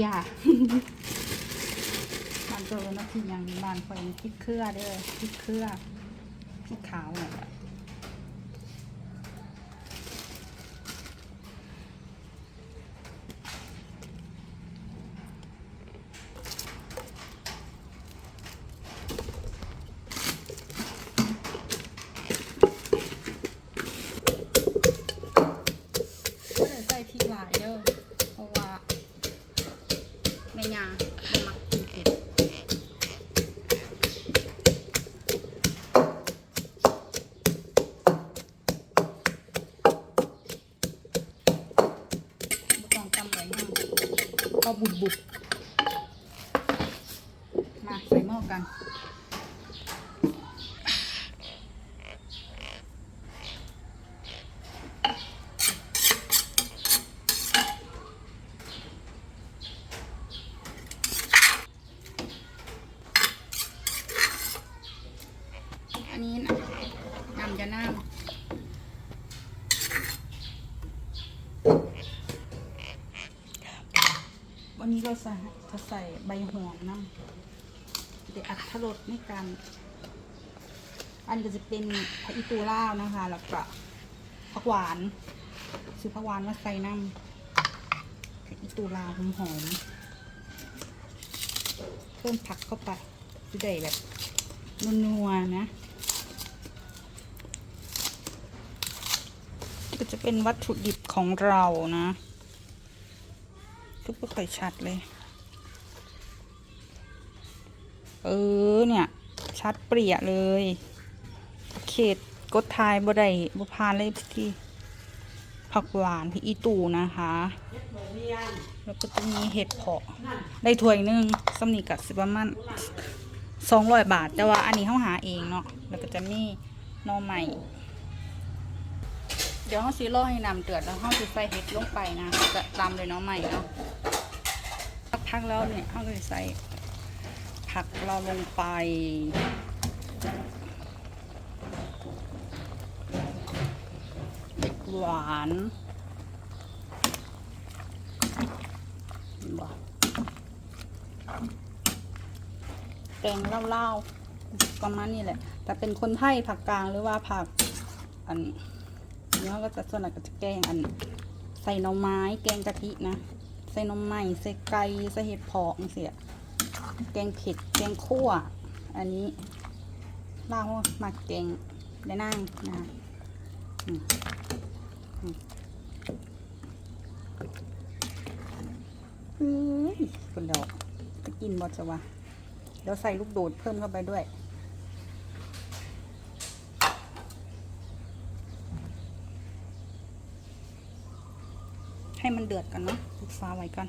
อย่าบานเจอนะที่ยังบานคอยคิดเครือเด้อคิดเครือพริกขาวเนี่ยก็เลยใส่พริกหลายเด้อเพราะว่า แม่ยาบ่มักกินเผ็ดบ่ต้องจำไว้มากพอบุบบุบมาใส่หม้อกัน นี้นะน้ำจะน้ำวันนี้เราใส่จะใส่ใบหอมน้ำเดี๋ยวอัดทรสในการ อันก็จะเป็นผักอีตูล่าวนะคะ แล้วก็ผักหวานซื้อผักหวานมาใส่น้ำผักอีตูลาวหอมหอมเพิ่มผักเข้าไปจะได้แบบนัวๆนะ จะเป็นวัตถุดิบของเรานะทุกค่อยชัดเลย เออเนี่ย ชัดเปรี้ยเลย เขตกดทายบ่ได้บ่พานเลยที่ผักหวานพี่อีตูนะคะ แล้วก็จะมีเห็ดเพาะ ได้ถ้วยนึงสำนีกับสิประมาณสองร้อยบาท แต่ว่าอันนี้เขาหาเองเนาะ แล้วก็จะมีนอใหม่ ดี๋ยวเขาซีโรอให้น้ำเดือดแล้วเขาจะใส่เห็ดลงไปนะจะตามเลยหน้องใหม่เนาะสักพักแล้วเนี่ยเขาก็จะใส่ผักเราลงไปเด็กหวานบแกงเล่าๆประมาณนี้แหละ แต่เป็นคนไทยผักกลางหรือว่าผักอัน แล้วก็จะส่วนหญ่ก็จะแกงอัน ใส่หน่อไม้แกงกะทินะ ใส่หน่อไม้ใส่ไก่ใส่เห็ดเผาะเสียแกงเผ็ดแกงคั่ว อันนี้ล่าวมาแกงได้นั่งนะอืมอืมเฮ้ยคนเดียวจะกินบอจะวะเดี๋ยวใส่ลูกโดดเพิ่มเข้าไปด้วย ให้มันเดือดกันเนาะปิดฟ้าไว้ก่อน